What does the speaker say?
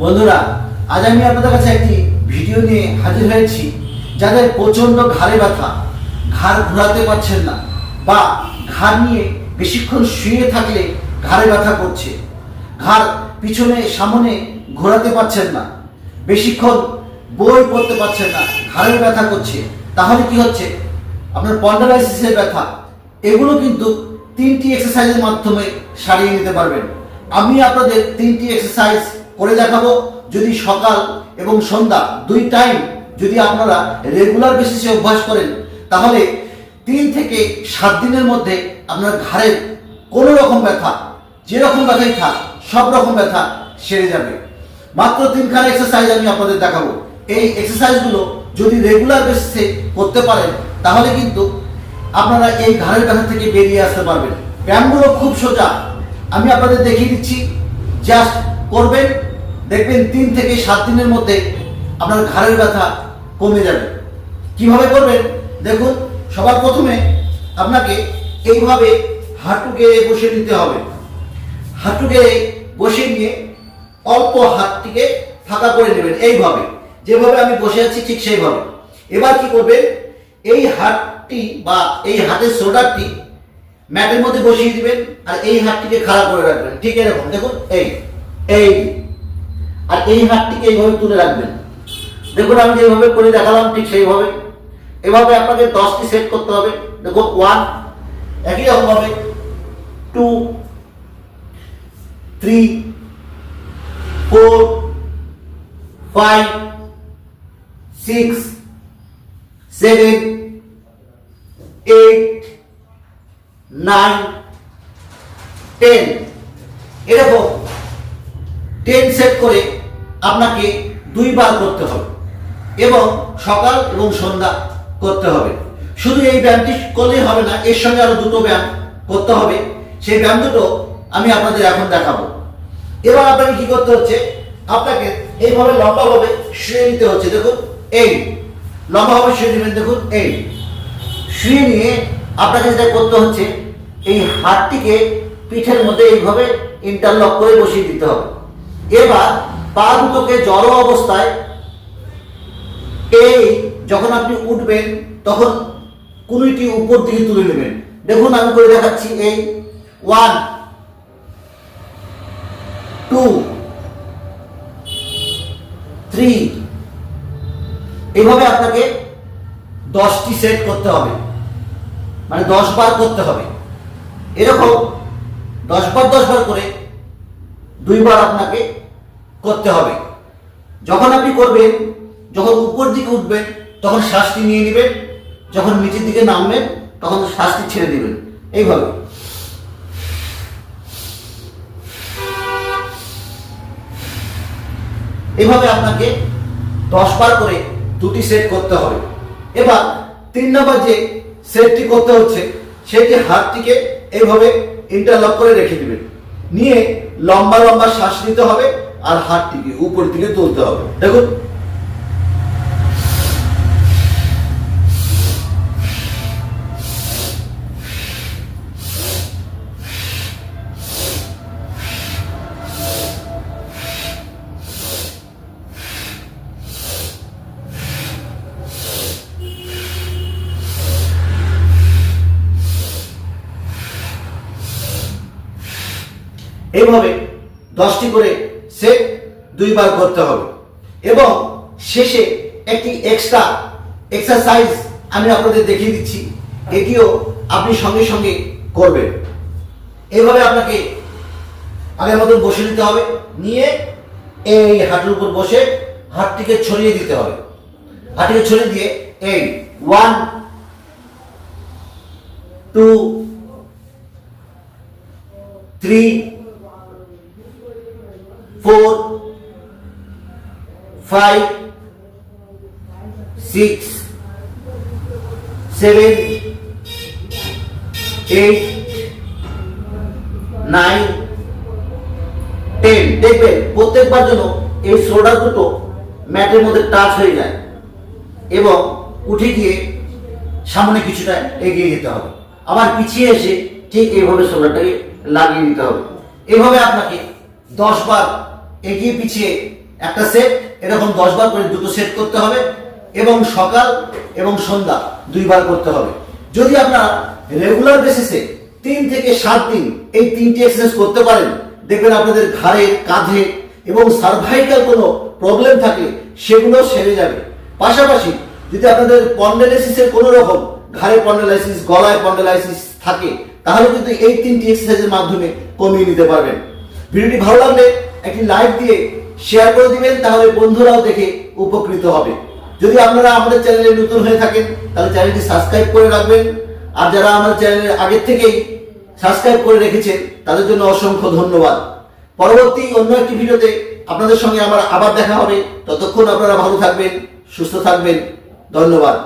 বন্ধুরা, আজ আমি আপনাদের কাছে একটি ভিডিও নিয়ে হাজির হয়েছি, যাদের প্রচণ্ড ঘাড়ে ব্যথা, ঘাড় ঘোরাতে পারছেন না বা ঘাড় নিয়ে বেশিক্ষণ শুয়ে থাকলে ঘাড়ে ব্যথা করছে, ঘাড় পিছনে, সামনে ঘোরাতে পারছেন না, বেশিক্ষণ বই পড়তে পারছেন না, ঘাড়ে ব্যথা করছে, তাহলে কি হচ্ছে? আপনার পন্ডালাইসিসের ব্যথা, এগুলো কিন্তু তিনটি এক্সারসাইজের মাধ্যমে সারিয়ে নিতে পারবেন। আমি আপনাদের তিনটি এক্সারসাইজ করে দেখাবো যদি সকাল এবং সন্ধ্যা দুই টাইম যদি আপনারা রেগুলার বেসিসে অভ্যাস করেন, তাহলে তিন থেকে সাত দিনের মধ্যে আপনার ঘাড়ের কোনো রকম ব্যথা, যেরকম ব্যথাই থাক, সব রকম ব্যথা সেরে যাবে। মাত্র তিনখানা এক্সারসাইজ আমি আপনাদের দেখাবো। এই এক্সারসাইজগুলো যদি রেগুলার বেসিসে করতে পারেন, তাহলে কিন্তু আপনারা এই ঘাড়ের ব্যথা থেকে বেরিয়ে আসতে পারবেন। ব্যায়ামগুলো খুব সোজা। আমি আপনাদের দেখিয়ে দিচ্ছি জাস্ট করবেন, দেখবেন তিন থেকে সাত দিনের মধ্যে আপনার ঘাড়ের ব্যথা কমে যাবে। কীভাবে করবেন? দেখুন, সবার প্রথমে আপনাকে এইভাবে হাঁটু গেড়ে বসে নিতে হবে। হাঁটু গেড়ে বসে নিয়ে অল্প হাতটিকে ফাঁকা করে নেবেন এইভাবে। যেভাবে আমি বসে আছি ঠিক সেইভাবে। এবার কি করবেন? এই হাতটি বা এই হাতের শোল্ডারটি ম্যাটের মধ্যে বসিয়ে দিবেন আর এই হাতটিকে খাড়া করে রাখবেন। ঠিক এরকম। দেখুন, এই। এই, আর এই হাতটিকে এইভাবে তুলে রাখবেন। দেখুন, আমি যেভাবে করে দেখালাম, ঠিক সেইভাবে। এভাবে আপনাকে দশটি সেট করতে হবে। দেখুন ওয়ান একই রকম হবে। Two three four five six seven eight nine ten এরকম টেন সেট করে আপনাকে দুইবার করতে হবে এবং সকাল এবং সন্ধ্যা করতে হবে। শুধু এই ব্যায়ামটি করলেই হবে না, এর সঙ্গে আরও দুটো ব্যায়াম করতে হবে। সেই ব্যায়াম দুটো আমি আপনাদের এখন দেখাবো। এবার আপনাকে কি করতে হচ্ছে? আপনাকে এইভাবে লম্বাভাবে শুয়ে নিতে হচ্ছে। দেখুন, এই লম্বাভাবে শুয়ে নেবেন, দেখুন, এই শুয়ে নিয়ে আপনাকে যেটা করতে হচ্ছে, এই হাতটিকে পিঠের মধ্যে এইভাবে ইন্টারলক করে বসিয়ে দিতে হবে। এবার পা দুটোকে জড়ো অবস্থায় এই যখন আপনি উঠবেন, তখন কুড়িটি উপর দিকে তুলে নেবেন। দেখুন, আমি করে দেখাচ্ছি এই ওয়ান টু থ্রি এইভাবে আপনাকে দশটি সেট করতে হবে। মানে দশ বার করতে হবে। এরকম দশ বার দশ বার করে দুইবার আপনাকে করতে হবে। যখন আপনি করবেন, যখন উপর দিকে উঠবেন, তখন শ্বাসটি নিয়ে নেবেন, যখন নিচের দিকে নামবেন, তখন শ্বাসটি ছেড়ে দেবেন। এইভাবে। এভাবে আপনাকে দশ বার করে দুটি সেট করতে হবে। এবার তিন নম্বর যে সেটটি করতে হচ্ছে সেটি হাতটিকে এইভাবে ইন্টারলক করে রেখে দিবেন। নিয়ে লম্বা লম্বা শ্বাস নিতে হবে আর হাতটিকে উপর দিকে তুলতে হবে। দেখুন এইভাবে দশটি করে সেট দুইবার করতে হবে। এবং শেষে একটি এক্সট্রা এক্সারসাইজ আমি আপনাদের দেখিয়ে দিচ্ছি। এটিও আপনি সঙ্গে সঙ্গে করবেন। এইভাবে আপনাকে আগের মতন বসে নিতে হবে। নিয়ে এই হাঁটুর উপর বসে হাতটিকে ছড়িয়ে দিতে হবে। হাতটিকে ছড়িয়ে দিয়ে এই one two three five, six, seven, eight, nine ten দেখবেন প্রত্যেকবার জন্য এই শোল্ডার দুটো ম্যাটের মধ্যে টাচ হয়ে যায় এবং উঠে গিয়ে সামনে কিছুটা এগিয়ে যেতে হবে। আবার পিছিয়ে এসে ঠিক এইভাবে শোল্ডারটাকে লাগিয়ে নিতে হবে। এভাবে আপনাকে দশ বার এগিয়ে পিছিয়ে একটা সেট এরকম দশ বার করে দুটো সেট করতে হবে, এবং সকাল এবং সন্ধ্যা দুইবার করতে হবে। যদি আপনারা রেগুলার বেসিসে তিন থেকে সাত দিন এই তিনটি এক্সারসাইজ করতে পারেন, দেখবেন আপনাদের ঘাড়ে, কাঁধে এবং সার্ভাইকাল কোনো প্রবলেম থাকে, সেগুলো সেরে যাবে। পাশাপাশি যদি আপনাদের পন্ডেলাইসিসের কোনো রকম ঘাড়ে পন্ডেলাইসিস গলায় পন্ডেলাইসিস থাকে, তাহলে কিন্তু এই তিনটি এক্সারসাইজের মাধ্যমে কমিয়ে নিতে পারবেন। ভিডিওটি ভালো লাগলে একটি লাইক দিয়ে শেয়ার করে দিবেন, তাহলে বন্ধুরাও দেখে উপকৃত হবে। যদি আপনারা আমাদের চ্যানেলে নতুন হয়ে থাকেন, তাহলে চ্যানেলটি সাবস্ক্রাইব করে রাখবেন। আর যারা আমাদের চ্যানেলের আগের থেকেই সাবস্ক্রাইব করে রেখেছেন, তাদের জন্য অসংখ্য ধন্যবাদ। পরবর্তী অন্য একটি ভিডিওতে আপনাদের সঙ্গে আমার আবার দেখা হবে। ততক্ষণ আপনারা ভালো থাকবেন, সুস্থ থাকবেন। ধন্যবাদ।